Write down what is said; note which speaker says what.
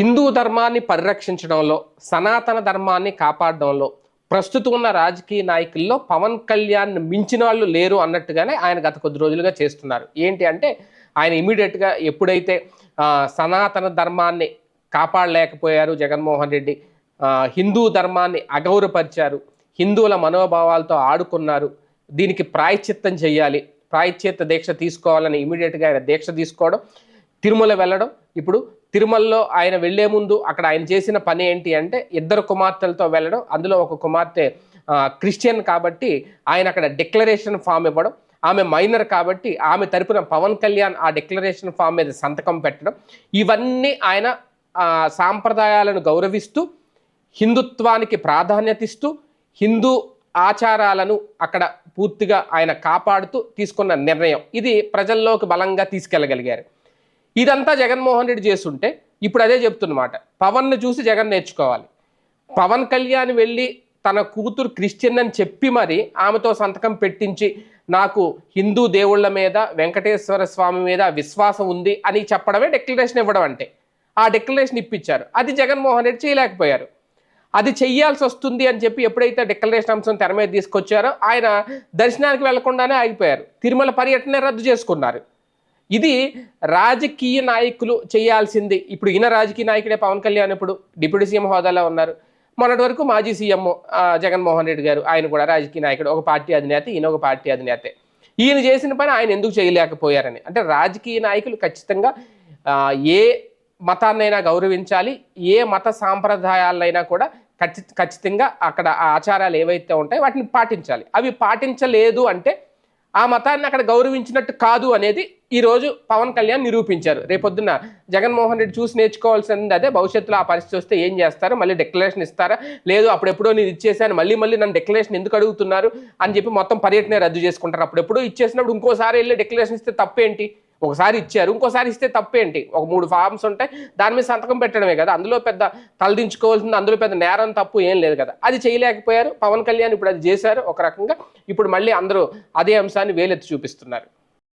Speaker 1: హిందూ ధర్మాన్ని పరిరక్షించడంలో సనాతన ధర్మాన్ని కాపాడడంలో ప్రస్తుతం ఉన్న రాజకీయ నాయకుల్లో పవన్ కళ్యాణ్ మించిన వాళ్ళు లేరు అన్నట్టుగానే ఆయన గత కొద్ది రోజులుగా చేస్తున్నారు. ఏంటి అంటే ఆయన ఇమీడియట్గా ఎప్పుడైతే సనాతన ధర్మాన్ని కాపాడలేకపోయారు జగన్మోహన్ రెడ్డి హిందూ ధర్మాన్ని అగౌరవపరిచారు హిందువుల మనోభావాలతో ఆడుకున్నారు దీనికి ప్రాయశ్చిత్తం చేయాలి ప్రాయశ్చిత్త దీక్ష తీసుకోవాలని ఇమీడియట్గా ఆయన దీక్ష తీసుకోవడం తిరుమల వెళ్ళడం. ఇప్పుడు తిరుమలలో ఆయన వెళ్ళే ముందు అక్కడ ఆయన చేసిన పని ఏంటి అంటే ఇద్దరు కుమార్తెలతో వెళ్ళడం. అందులో ఒక కుమార్తె క్రిస్టియన్ కాబట్టి ఆయన అక్కడ డిక్లరేషన్ ఫామ్ ఇవ్వడం. ఆమె మైనర్ కాబట్టి ఆమె తరపున పవన్ కళ్యాణ్ ఆ డిక్లరేషన్ ఫామ్ మీద సంతకం పెట్టడం. ఇవన్నీ ఆయన సాంప్రదాయాలను గౌరవిస్తూ హిందుత్వానికి ప్రాధాన్యత ఇస్తూ హిందూ ఆచారాలను అక్కడ పూర్తిగా ఆయన కాపాడుతూ తీసుకున్న నిర్ణయం. ఇది ప్రజల్లోకి బలంగా తీసుకెళ్ళగలిగారు. ఇదంతా జగన్మోహన్ రెడ్డి చేస్తుంటే ఇప్పుడు అదే చెప్తున్నమాట. పవన్ను చూసి జగన్ నేర్చుకోవాలి. పవన్ కళ్యాణ్ వెళ్ళి తన కూతురు క్రిస్టియన్ అని చెప్పి మరి ఆమెతో సంతకం పెట్టించి నాకు హిందూ దేవుళ్ళ మీద వెంకటేశ్వర స్వామి మీద విశ్వాసం ఉంది అని చెప్పడమే డిక్లరేషన్ ఇవ్వడం అంటే. ఆ డిక్లరేషన్ ఇప్పించారు. అది జగన్మోహన్ రెడ్డి చేయలేకపోయారు. అది చెయ్యాల్సి వస్తుంది అని చెప్పి ఎప్పుడైతే డిక్లరేషన్ అంశం తెర మీద తీసుకొచ్చారో ఆయన దర్శనానికి వెళ్ళకుండానే ఆగిపోయారు. తిరుమల పర్యటన రద్దు చేసుకున్నారు. ఇది రాజకీయ నాయకులు చేయాల్సింది. ఇప్పుడు ఈయన రాజకీయ నాయకుడే పవన్ కళ్యాణ్ ఇప్పుడు డిప్యూటీ సీఎం హోదాలో ఉన్నారు. మొన్నటి వరకు మాజీ సీఎం జగన్మోహన్ రెడ్డి గారు ఆయన కూడా రాజకీయ నాయకుడు ఒక పార్టీ అధినేత ఈయన ఒక పార్టీ అధినేతే. ఈయన చేసిన పని ఆయన ఎందుకు చేయలేకపోయారని. అంటే రాజకీయ నాయకులు ఖచ్చితంగా ఏ మతాన్నైనా గౌరవించాలి ఏ మత సాంప్రదాయాలైనా కూడా ఖచ్చి ఖచ్చితంగా అక్కడ ఆచారాలు ఏవైతే ఉంటాయో వాటిని పాటించాలి. అవి పాటించలేదు అంటే ఆ మతాన్ని అక్కడ గౌరవించినట్టు కాదు అనేది ఈరోజు పవన్ కళ్యాణ్ నిరూపించారు. రేపొద్దున జగన్మోహన్ రెడ్డి చూసి నేర్చుకోవాల్సింది అదే భవిష్యత్తులో ఆ పరిస్థితి వస్తే ఏం చేస్తారు? మళ్ళీ డిక్లరేషన్ ఇస్తారా? లేదు అప్పుడెప్పుడో నేను ఇచ్చేసాను మళ్ళీ మళ్ళీ నన్ను డిక్లరేషన్ ఎందుకు అడుగుతున్నారు? అని చెప్పి మొత్తం పర్యటన రద్దు చేసుకుంటారు. అప్పుడెప్పుడు ఇచ్చేసినప్పుడు ఇంకోసారి వెళ్ళి డిక్లరేషన్ ఇస్తే తప్పేంటి? ఒకసారి ఇచ్చారు ఇంకోసారి ఇస్తే తప్పేంటి? ఒక మూడు ఫార్మ్స్ ఉంటాయి దాని మీద సంతకం పెట్టడమే కదా. అందులో పెద్ద తలదించుకోవాల్సింది అందులో పెద్ద నేరం తప్పు ఏం లేదు కదా. అది చేయలేకపోయారు పవన్ కళ్యాణ్ ఇప్పుడు అది చేశారు ఒక రకంగా. ఇప్పుడు మళ్ళీ అందరూ అదే అంశాన్ని వేలెత్తి చూపిస్తున్నారు.